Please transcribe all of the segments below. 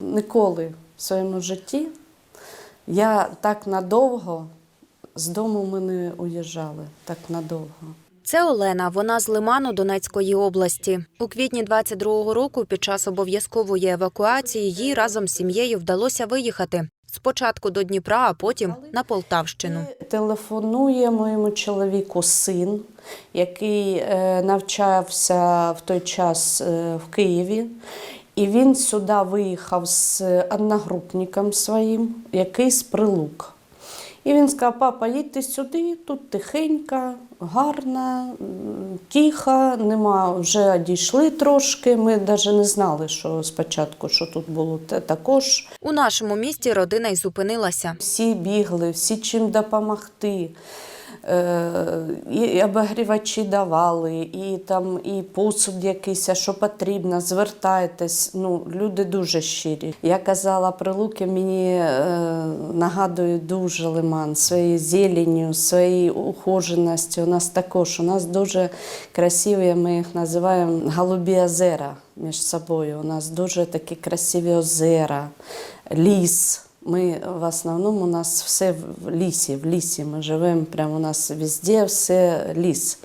Ніколи в своєму житті я так надовго з дому ми не уїжджали, так надовго. Це Олена. Вона з Лиману Донецької області. У квітні 22-го року під час обов'язкової евакуації їй разом з сім'єю вдалося виїхати. Спочатку до Дніпра, а потім на Полтавщину. Телефонує моєму чоловіку син, який е, навчався в той час е, в Києві. І він сюди виїхав з одногрупником своїм, який з прилук. І він сказав: папа, їдьте сюди, тут тихенько, гарно, м, тихо, нема, вже дійшли трошки. Ми навіть не знали, що спочатку, що тут було те також. У нашому місті родина й зупинилася. Всі бігли, всі чим допомогти. Е, І обігрівачі давали, і там і посуд якийсь, що потрібно, звертайтесь. Ну, люди дуже щирі. Я казала, прилуки мені е, нагадують дуже лиман своєю зеленню, своєю ухоженості. У нас також у нас дуже красиві, ми їх називаємо голубі озера між собою. У нас дуже такі красиві озера, ліс. Ми в основному у нас все в лісі, в лісі ми живемо, прямо у нас везде все ліс.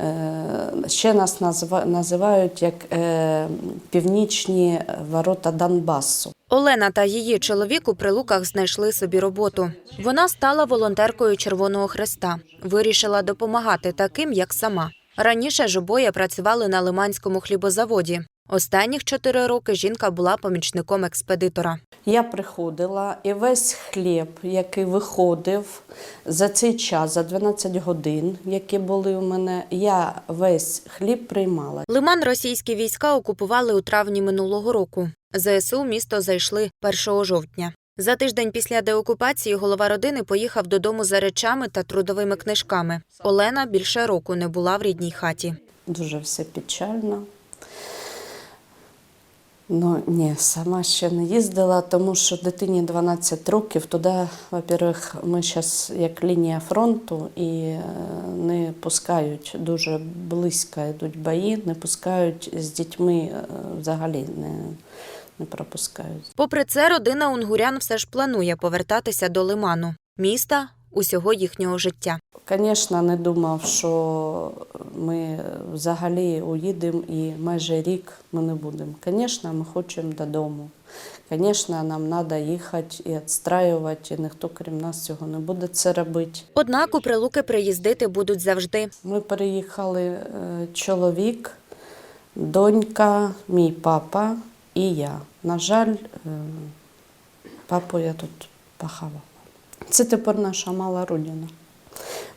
Е, Ще нас називають як е, північні ворота Донбасу. Олена та її чоловік у прилуках знайшли собі роботу. Вона стала волонтеркою Червоного Хреста. Вирішила допомагати таким, як сама. Раніше ж обоє працювали на лиманському хлібозаводі. Останніх чотири роки жінка була помічником експедитора. Я приходила і весь хліб, який виходив за цей час, за 12 годин, які були у мене, я весь хліб приймала. Лиман російські війська окупували у травні минулого року. ЗСУ місто зайшли 1 жовтня. За тиждень після деокупації голова родини поїхав додому за речами та трудовими книжками. Олена більше року не була в рідній хаті. Дуже все печально. Ну ні, сама ще не їздила, тому що дитині 12 років. Туди, во-первых, ми зараз як лінія фронту і е, не пускають дуже близько йдуть бої, не пускають з дітьми е, взагалі не, не пропускають. Попри це, родина Унгурян все ж планує повертатися до Лиману, міста усього їхнього життя. Звісно, не думав, що ми взагалі уїдемо і майже рік ми не будемо. Звісно, ми хочемо додому. Звісно, нам треба їхати і відстраювати, і ніхто крім нас цього не буде це робити. Однак у прилуки приїздити будуть завжди. Ми переїхали е, чоловік, донька, мій папа і я. На жаль, е, папу я тут поховала. Це тепер наша мала родина.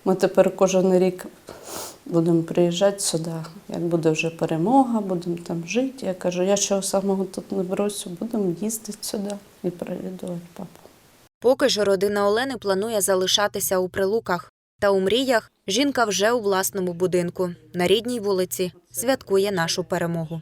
Ми тепер кожен рік будемо приїжджати сюди. Як буде вже перемога, будемо там жити. Я кажу, я чого самого тут не бросю, будемо їздити сюди і провідувати папу. Поки ж родина Олени планує залишатися у прилуках. Та у мріях жінка вже у власному будинку на рідній вулиці святкує нашу перемогу.